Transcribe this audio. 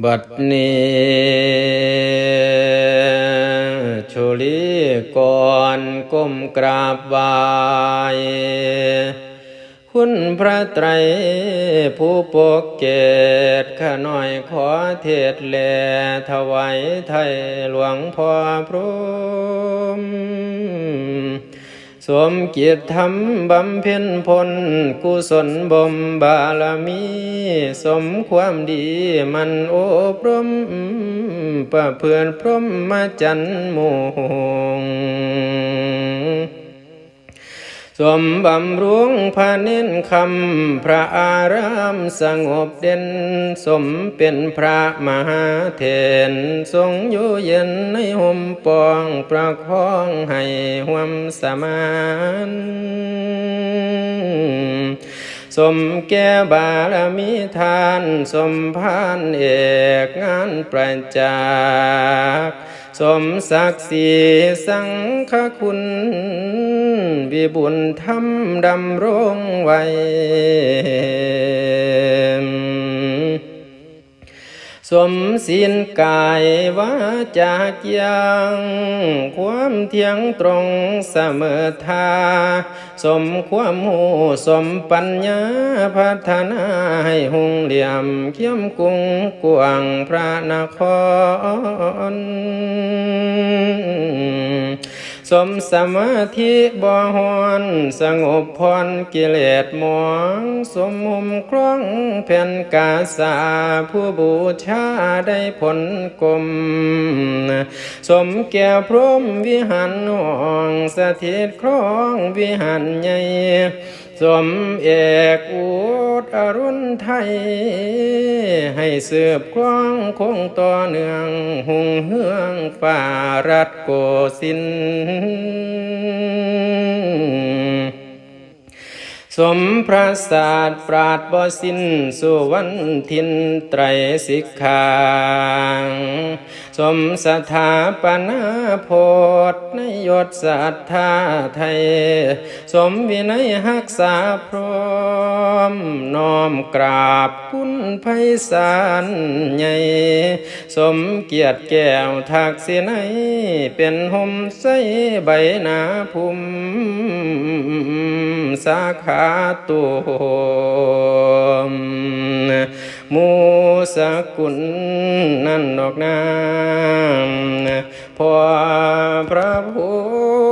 บัดนี้ชุลีก่อนก้มกราบไหวายคุณพระไตรผู้ปกเกตข้าน้อยขอเทศแลถวายไทยหลวงพ่อพระ สวมเกียรติธรรมบำเพ็ญพลกุศลบ่มบารมี สมความดีมันโอบรมประเพื่อนพรมมาจันโมง มบำรุงพระเน้นคำพระอารามสงบเด่น สมเป็นพระมหาเถรทรงอยู่เย็นในห่มปองประคองให้ห่วมสมานสมแก่บารมีทาน สมพานเอกงานประจักษ์ สมศักดิ์ศรีสังฆคุณ วิบุญธรรมดำรงไว้ สมศีลกายวาจาเกียง ความเที่ยงตรงเสมอทาสมความหูสมปัญญาพัฒนาให้หุงเหลี่ยมเขี้ยมกุงกวางพระนคร สมสมาธิบ่หอนสงบพรกิเลสหมอง สมมุมครองแผ่นกาสาผู้บูชาได้ผลกลม สมแก่พรหมวิหารหองสถิตครองวิหารใหญ่สมเอกอุดอรุณไทย ให้เสืบครองคงต่อเนื่อง หุงเฮืองฝ่ารัฐโกสิน Mm-hmm. สมพระศาสตร์ปราดบ่สิ้นสุวรรณทินไตรสิกขาสมสถาปนาโพธในยศศรัทธาไทย สมวินัยหักษาพร้อมน้อมกราบคุณไพศาลใหญ่ สมเกียรติแก้วทักษิณัยเป็นห่มใสใบหนาภูมิสาขาตุมมูสกุลนั่นดอกน้ำพอพระพุท